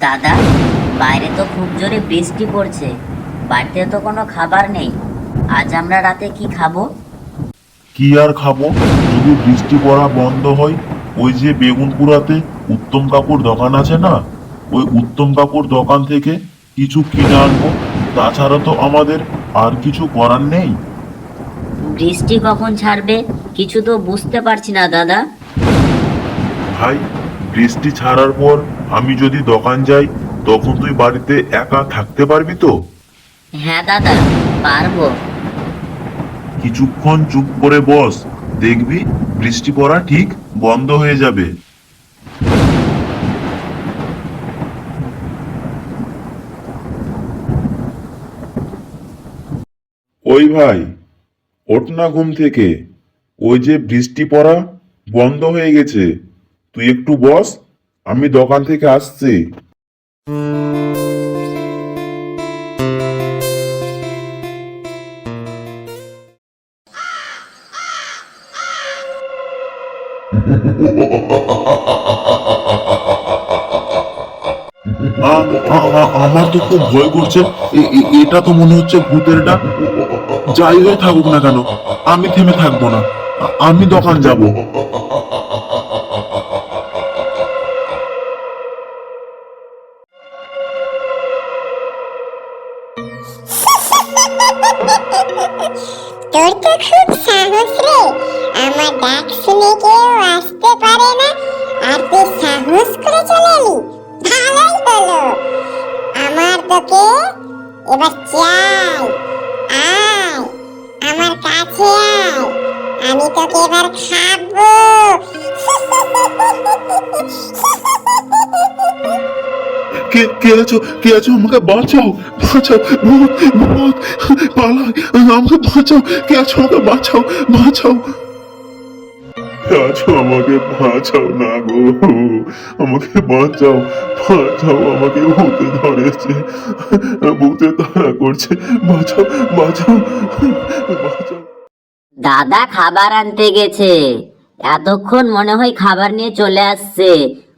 দাদা বাইরে তো খুব জোরে বৃষ্টি পড়ছে বাড়িতে তো কোনো খাবার নেই। আজ আমরা রাতে কি খাব? কি আর খাব? যদি বৃষ্টি পড়া বন্ধ হয় ওই যে বেগুনপুরাতে উত্তম কাকুর দোকান আছে না ওই উত্তম কাকুর দোকান থেকে কিছু কিনে আনব। তাছাড়া তো আমাদের আর কিছু করার নেই। বৃষ্টি কখন ছাড়বে কিছু তো বুঝতে পারছি না দাদা। ভাই বৃষ্টি ছাড়ার পর আমি যদি দোকান যাই তখন তুই বাড়িতে একা থাকতে পারবি তো? হ্যাঁ দাদা পারব। কিছুক্ষণ চুপ করে বস দেখবি বৃষ্টি পড়া ঠিক বন্ধ হয়ে যাবে। ওই ভাই ওঠ না ঘুম থেকে। ওই যে বৃষ্টি পড়া বন্ধ হয়ে গেছে। তুই একটু বস, আমি দোকান থেকে আসছি। আমার তো খুব ভয় করছে। এটা তো মনে হচ্ছে ভূতের ডাক। যাই হয়ে থাকুক না কেন, আমি থেমে থাকব না। আমি দোকান যাব। তোর তো খুব সাহস রে। আমার ডাক শুনে কেউ আসতে পারে না। আর তুই সাহস করে চলে এলি ভালোই হলো। আমার তোকে এবার চাই। আয়। আমার কাছে আয়। আমি তোকে এবার খাব। কে কে আছো কে আছো? আমাকে বাঁচাও বাঁচাও, ভূত ভূত, পালাই, আমাকে বাঁচাও, কে আছো? আমাকে বাঁচাও বাঁচাও। আছো? আমাকে বাঁচাও না গো। আমাকে বাঁচাও বাঁচাও, আমাকে ভূতে ধরেছে। ভূতে তাড়া করছে। বাঁচাও বাঁচাও বাঁচাও। দাদা খাবার আনতে গেছে। এতক্ষণ মনে হয় খাবার নিয়ে চলে আসছে।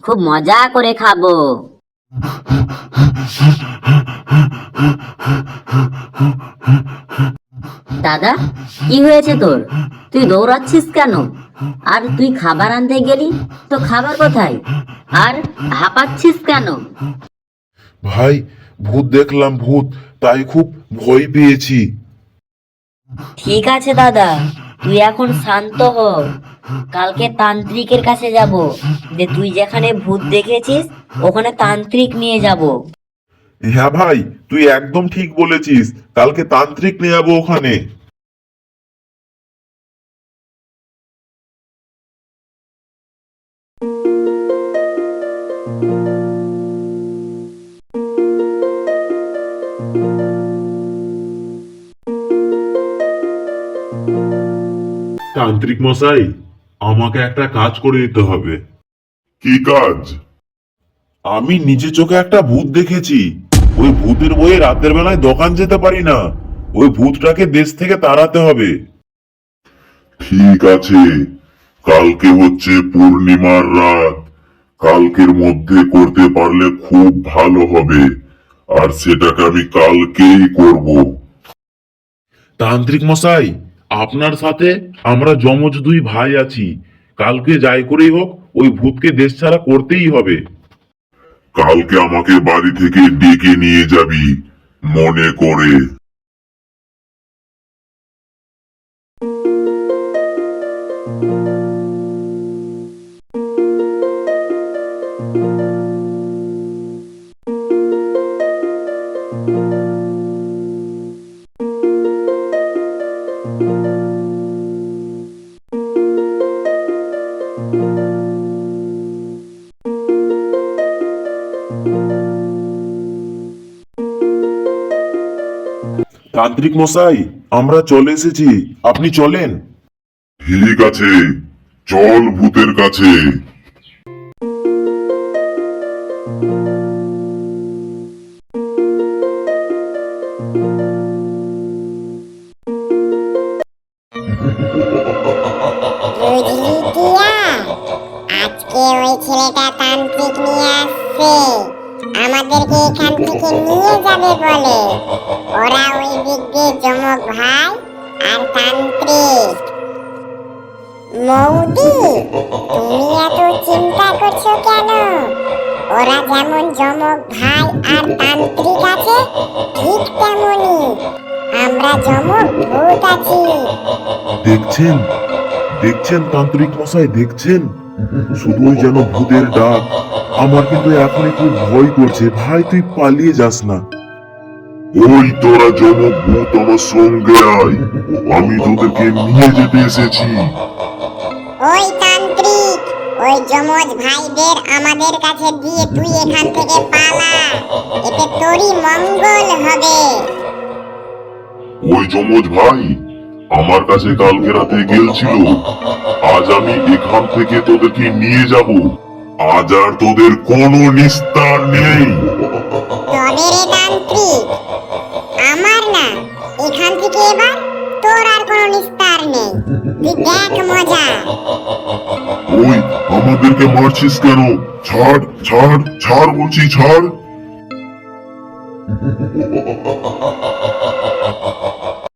খুব মজা করে খাব। দাদা কি হয়েছে তোর? তুই দৌড়াচ্ছিস কেন? আর তুই খাবার আনতে গেলি? তো খাবার কোথায়? আর হাঁপাচ্ছিস কেন? ভাই ভূত দেখলাম ভূত তাই খুব ভয় পেয়েছি। ঠিক আছে দাদা তুই এখন শান্ত হ। কালকে তান্ত্রিকের কাছে যাব, যে তুই যেখানে ভূত দেখেছিস, ওখানে তান্ত্রিক নিয়ে যাব। হ্যাঁ ভাই, তুই একদম ঠিক বলেছিস, কালকে তান্ত্রিক নিয়ে যাব ওখানে। তান্ত্রিক মশাই আমাকে একটা কাজ করে দিতে হবে। কি কাজ? আমি নিজে চোখে একটা ভূত দেখেছি। ওই ভূতের বইয়ে রাতের বেলায় দোকান যেতে পারি না। ওই ভূতটাকে দেশ থেকে তাড়াতে হবে। ঠিক আছে। কালকে হচ্ছে পূর্ণিমার রাত। কালকের মধ্যে করতে পারলে খুব ভালো হবে। আর সেটাকে আমি কালকেই করব। তান্ত্রিক মশাই আপনার সাথে আমরা যমজ দুই ভাই আছি। কালকে যাই করেই হোক, ওই ভূতকে দেশ ছাড়া করতেই হবে। কালকে আমাকে বাড়ি থেকে ডেকে নিয়ে যাবি, মনে করে। তান্ত্রিক মশাই আমরা চলে এসেছি। আপনি চলেন। ঠিক আছে চল ভূতের কাছে। আজকে ওই ছেলেটা তান্ত্রিক নিয়ে আসছে। আমাদেরকে এখান থেকে নিয়ে যাবে বলে। ওরা ওই দিক দিয়ে ভাই আর তান্ত্রিক। মৌদি, তুমি এত চিন্তা করছ কেন? ওরা যেমন জমক ভাই আর তান্ত্রিক আছে, ঠিক তেমনই আমরা জমক ভূত আছি। দেখছেন? দেখছেন তান্ত্রিক মশাই, দেখছেন? শুধুই যেন ভূতের ডাক। আমার কিন্তু এখনই খুব ভয় করছে। ভাই তুই পালিয়ে যাস না। ওই তোরা জমক ভূত আমার সঙ্গে আয়। আমি তোদেরকে নিয়ে যেতে এসেছি। ওই তান্ত্রিক ওই যমজ ভাইদের আমাদের কাছে দিয়ে তুই এখান থেকে পালা। এতে তোরই মঙ্গল হবে। ওই যমজ ভাই আমার কাছে কালকে রাতে গেলছিল আজ আমি এখান থেকে তোদেরকে নিয়ে যাব। আজ আর তোদের কোনো নিস্তার নেই। তবে রে তান্ত্রিক আমার না এখান থেকে এবার তোর আর কোনো নিস্তার নেই। তুই দেখ মজা। ওই আমাদেরকে মারছিস কেন? ছাড় ছাড় ছাড় বলছি ছাড়।